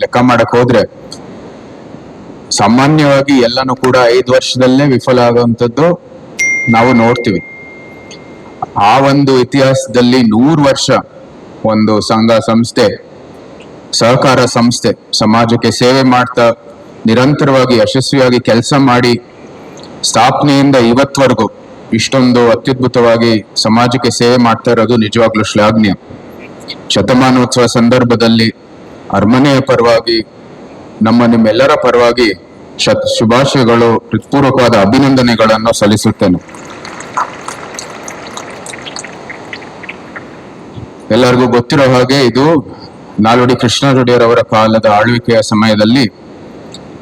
ಲೆಕ್ಕ ಮಾಡಕ್ ಹೋದ್ರೆ ಸಾಮಾನ್ಯವಾಗಿ ಎಲ್ಲನೂ ಕೂಡ ಐದು ವರ್ಷದಲ್ಲೇ ವಿಫಲ ಆಗುವಂಥದ್ದು ನಾವು ನೋಡ್ತೀವಿ. ಆ ಒಂದು ಇತಿಹಾಸದಲ್ಲಿ ನೂರು ವರ್ಷ ಒಂದು ಸಂಘ ಸಂಸ್ಥೆ, ಸಹಕಾರ ಸಂಸ್ಥೆ ಸಮಾಜಕ್ಕೆ ಸೇವೆ ಮಾಡ್ತಾ ನಿರಂತರವಾಗಿ ಯಶಸ್ವಿಯಾಗಿ ಕೆಲಸ ಮಾಡಿ ಸ್ಥಾಪನೆಯಿಂದ ಇವತ್ವರೆಗೂ ಇಷ್ಟೊಂದು ಅತ್ಯದ್ಭುತವಾಗಿ ಸಮಾಜಕ್ಕೆ ಸೇವೆ ಮಾಡ್ತಾ ಇರೋದು ನಿಜವಾಗ್ಲೂ ಶ್ಲಾಘನೀಯ. ಶತಮಾನೋತ್ಸವ ಸಂದರ್ಭದಲ್ಲಿ ಅರಮನೆಯ ಪರವಾಗಿ, ನಮ್ಮ ನಿಮ್ಮೆಲ್ಲರ ಪರವಾಗಿ ಶುಭಾಶಯಗಳು, ಹೃತ್ಪೂರ್ವಕವಾದ ಅಭಿನಂದನೆಗಳನ್ನು ಸಲ್ಲಿಸುತ್ತೇನೆ. ಎಲ್ಲರಿಗೂ ಗೊತ್ತಿರೋ ಹಾಗೆ ಇದು ನಾಲ್ವಡಿ ಕೃಷ್ಣರೆಡ್ಡಿಯರ್ ಅವರ ಕಾಲದ ಆಳ್ವಿಕೆಯ ಸಮಯದಲ್ಲಿ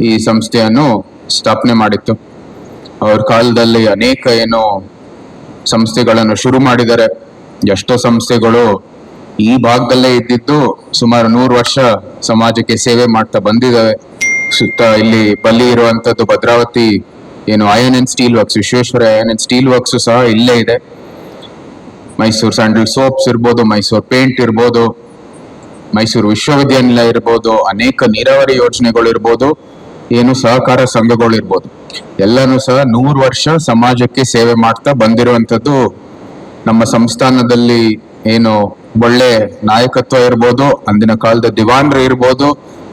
ಈ ಸಂಸ್ಥೆಯನ್ನು ಸ್ಥಾಪನೆ ಮಾಡಿತ್ತು. ಅವ್ರ ಕಾಲದಲ್ಲಿ ಅನೇಕ ಏನು ಸಂಸ್ಥೆಗಳನ್ನು ಶುರು ಮಾಡಿದ್ದಾರೆ. ಎಷ್ಟೋ ಸಂಸ್ಥೆಗಳು ಈ ಭಾಗದಲ್ಲೇ ಇದ್ದಿದ್ದು ಸುಮಾರು ನೂರು ವರ್ಷ ಸಮಾಜಕ್ಕೆ ಸೇವೆ ಮಾಡ್ತಾ ಬಂದಿದ್ದಾವೆ. ಸುತ್ತ ಇಲ್ಲಿ ಬಲ್ಲಿ ಇರುವಂತದ್ದು ಭದ್ರಾವತಿ, ಏನು iron and steel works Visvesvara iron and steel works ಸಹ ಇಲ್ಲೇ ಇದೆ. ಮೈಸೂರು ಸ್ಯಾಂಡಲ್ ಸೋಪ್ಸ್ ಇರ್ಬೋದು, ಮೈಸೂರು ಪೇಂಟ್ ಇರ್ಬೋದು, ಮೈಸೂರು ವಿಶ್ವವಿದ್ಯಾನಿಲಯ ಇರ್ಬೋದು, ಅನೇಕ ನೀರಾವರಿ ಯೋಜನೆಗಳು ಇರ್ಬೋದು, ಏನು ಸಹಕಾರ ಸಂಘಗಳು ಇರ್ಬೋದು. ಎಲ್ಲಾನು ಸಹ ನೂರು ವರ್ಷ ಸಮಾಜಕ್ಕೆ ಸೇವೆ ಮಾಡ್ತಾ ಬಂದಿರುವಂತದ್ದು ನಮ್ಮ ಸಂಸ್ಥಾನದಲ್ಲಿ ಏನು ಒಳ್ಳೆ ನಾಯಕತ್ವ ಇರ್ಬೋದು, ಅಂದಿನ ಕಾಲದ ದಿವಾನ್ರು ಇರ್ಬೋದು,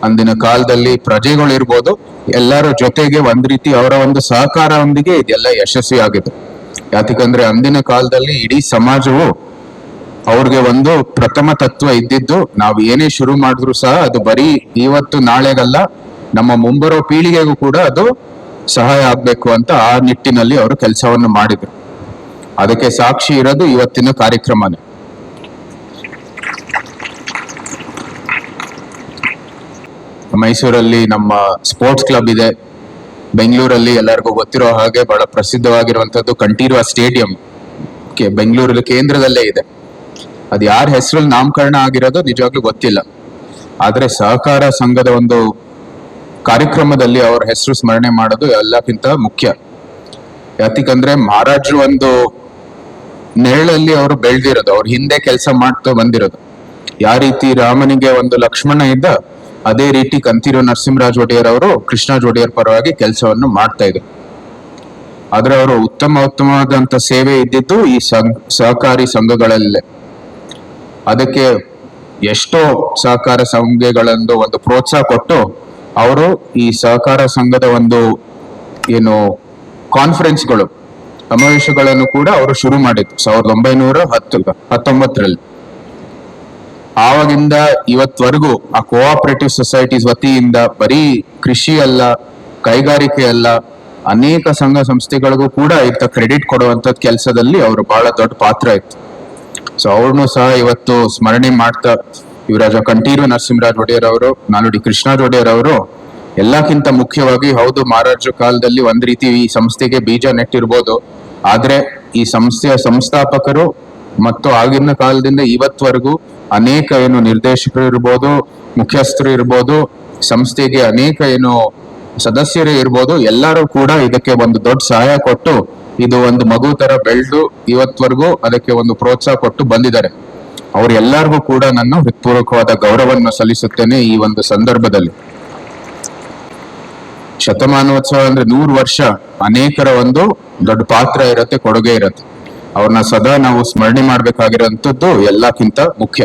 ಅಂದಿನ ಕಾಲದಲ್ಲಿ ಪ್ರಜೆಗಳು ಇರ್ಬೋದು, ಎಲ್ಲರ ಜೊತೆಗೆ ಒಂದ್ ರೀತಿ ಅವರ ಒಂದು ಸಹಕಾರದೊಂದಿಗೆ ಇದೆಲ್ಲ ಯಶಸ್ವಿ ಆಗಿದೆ. ಯಾಕಂದ್ರೆ ಅಂದಿನ ಕಾಲದಲ್ಲಿ ಇಡೀ ಸಮಾಜವು ಅವ್ರಿಗೆ ಒಂದು ಪ್ರಥಮ ತತ್ವ ಇದ್ದಿದ್ದು, ನಾವು ಏನೇ ಶುರು ಮಾಡಿದ್ರು ಸಹ ಅದು ಬರೀ ಇವತ್ತು ನಾಳೆಗಲ್ಲ, ನಮ್ಮ ಮುಂಬರೋ ಪೀಳಿಗೆಗೂ ಕೂಡ ಅದು ಸಹಾಯ ಆಗ್ಬೇಕು ಅಂತ ಆ ನಿಟ್ಟಿನಲ್ಲಿ ಅವರು ಕೆಲಸವನ್ನು ಮಾಡಿದ್ರು. ಅದಕ್ಕೆ ಸಾಕ್ಷಿ ಇರೋದು ಇವತ್ತಿನ ಕಾರ್ಯಕ್ರಮನೇ. ಮೈಸೂರಲ್ಲಿ ನಮ್ಮ ಸ್ಪೋರ್ಟ್ಸ್ ಕ್ಲಬ್ ಇದೆ. ಬೆಂಗಳೂರಲ್ಲಿ ಎಲ್ಲರಿಗೂ ಗೊತ್ತಿರೋ ಹಾಗೆ ಬಹಳ ಪ್ರಸಿದ್ಧವಾಗಿರುವಂತದ್ದು ಕಂಠೀರುವ ಸ್ಟೇಡಿಯಂ ಬೆಂಗಳೂರಲ್ಲಿ ಕೇಂದ್ರದಲ್ಲೇ ಇದೆ. ಅದು ಯಾರ ಹೆಸರಲ್ಲಿ ನಾಮಕರಣ ಆಗಿರೋದು ನಿಜವಾಗ್ಲೂ ಗೊತ್ತಿಲ್ಲ. ಆದರೆ ಸಹಕಾರ ಸಂಘದ ಒಂದು ಕಾರ್ಯಕ್ರಮದಲ್ಲಿ ಅವ್ರ ಹೆಸರು ಸ್ಮರಣೆ ಮಾಡೋದು ಎಲ್ಲಕ್ಕಿಂತ ಮುಖ್ಯ. ಯಾತಿಕಂದ್ರೆ ಮಹಾರಾಜರು ಒಂದು ನೆರಳಲ್ಲಿ ಅವರು ಬೆಳೆದಿರೋದು. ಅವ್ರ ಹಿಂದೆ ಕೆಲಸ ಮಾಡ್ತಾ ಬಂದಿರೋದು. ಯಾವ ರೀತಿ ರಾಮನಿಗೆ ಒಂದು ಲಕ್ಷ್ಮಣ ಇದ್ದ ಅದೇ ರೀತಿ ಕಂತಿರೋ ನರಸಿಂಹರಾಜ್ ಒಡೆಯರ್ ಅವರು ಕೃಷ್ಣ ಒಡೆಯರ್ ಪರವಾಗಿ ಕೆಲಸವನ್ನು ಮಾಡ್ತಾ ಇದ್ರು. ಆದ್ರೆ ಅವರು ಉತ್ತಮ ಉತ್ತಮವಾದಂತ ಸೇವೆ ಇದ್ದಿದ್ದು ಈ ಸಹಕಾರಿ ಸಂಘಗಳಲ್ಲೇ. ಅದಕ್ಕೆ ಎಷ್ಟೋ ಸಹಕಾರ ಸಂಘಗಳಂದು ಒಂದು ಪ್ರೋತ್ಸಾಹ ಕೊಟ್ಟು ಅವರು ಈ ಸಹಕಾರ ಸಂಘದ ಒಂದು ಏನು ಕಾನ್ಫರೆನ್ಸ್ಗಳು ಸಮಾವೇಶಗಳನ್ನು ಕೂಡ ಅವರು ಶುರು ಮಾಡಿದ್ರು. ಸಾವಿರದ ಒಂಬೈನೂರ ಹತ್ತು, ಹತ್ತೊಂಬತ್ತರಲ್ಲಿ. ಆವಾಗಿಂದ ಇವತ್ವರೆಗೂ ಆ ಕೋಆಪರೇಟಿವ್ ಸೊಸೈಟೀಸ್ ವತಿಯಿಂದ ಬರೀ ಕೃಷಿ ಅಲ್ಲ, ಕೈಗಾರಿಕೆ ಅಲ್ಲ, ಅನೇಕ ಸಂಘ ಸಂಸ್ಥೆಗಳಿಗೂ ಕೂಡ ಇಂಥ ಕ್ರೆಡಿಟ್ ಕೊಡುವಂತ ಕೆಲಸದಲ್ಲಿ ಅವರು ಬಹಳ ದೊಡ್ಡ ಪಾತ್ರ ಇತ್ತು. ಸೊ ಅವ್ರನ್ನು ಸಹ ಇವತ್ತು ಸ್ಮರಣೆ ಮಾಡ್ತಾ ಯುವರಾಜ ಕಂಠೀರು ನರಸಿಂಹರಾಜ್ ಒಡೆಯರ್ ಅವರು ನಾನುಡಿ ಕೃಷ್ಣರಾಜ್ ಒಡೆಯರ್ ಅವರು ಎಲ್ಲಕ್ಕಿಂತ ಮುಖ್ಯವಾಗಿ ಹೌದು ಮಹಾರಾಜ ಕಾಲದಲ್ಲಿ ಒಂದ್ ರೀತಿ ಈ ಸಂಸ್ಥೆಗೆ ಬೀಜ ನೆಟ್ಟಿರ್ಬೋದು. ಆದ್ರೆ ಈ ಸಂಸ್ಥೆಯ ಸಂಸ್ಥಾಪಕರು ಮತ್ತು ಆಗಿನ ಕಾಲದಿಂದ ಇವತ್ವರೆಗೂ ಅನೇಕ ಏನು ನಿರ್ದೇಶಕರು ಇರ್ಬೋದು, ಮುಖ್ಯಸ್ಥರು ಇರ್ಬೋದು, ಸಂಸ್ಥೆಗೆ ಅನೇಕ ಏನು ಸದಸ್ಯರು ಇರ್ಬೋದು, ಎಲ್ಲರೂ ಕೂಡ ಇದಕ್ಕೆ ಒಂದು ದೊಡ್ಡ ಸಹಾಯ ಕೊಟ್ಟು ಇದು ಒಂದು ಮಗು ತರ ಬೆಳೆದು ಇವತ್ವರೆಗೂ ಅದಕ್ಕೆ ಒಂದು ಪ್ರೋತ್ಸಾಹ ಕೊಟ್ಟು ಬಂದಿದ್ದಾರೆ. ಅವ್ರೆಲ್ಲರಿಗೂ ಕೂಡ ನನ್ನ ಹೃತ್ಪೂರ್ವಕವಾದ ಗೌರವವನ್ನು ಸಲ್ಲಿಸುತ್ತೇನೆ ಈ ಒಂದು ಸಂದರ್ಭದಲ್ಲಿ. ಶತಮಾನೋತ್ಸವ ಅಂದ್ರೆ ನೂರು ವರ್ಷ ಅನೇಕರ ಒಂದು ದೊಡ್ಡ ಪಾತ್ರ ಇರುತ್ತೆ, ಕೊಡುಗೆ ಇರತ್ತೆ. ಅವ್ರನ್ನ ಸದಾ ನಾವು ಸ್ಮರಣೆ ಮಾಡ್ಬೇಕಾಗಿರೋಂಥದ್ದು ಎಲ್ಲಕ್ಕಿಂತ ಮುಖ್ಯ.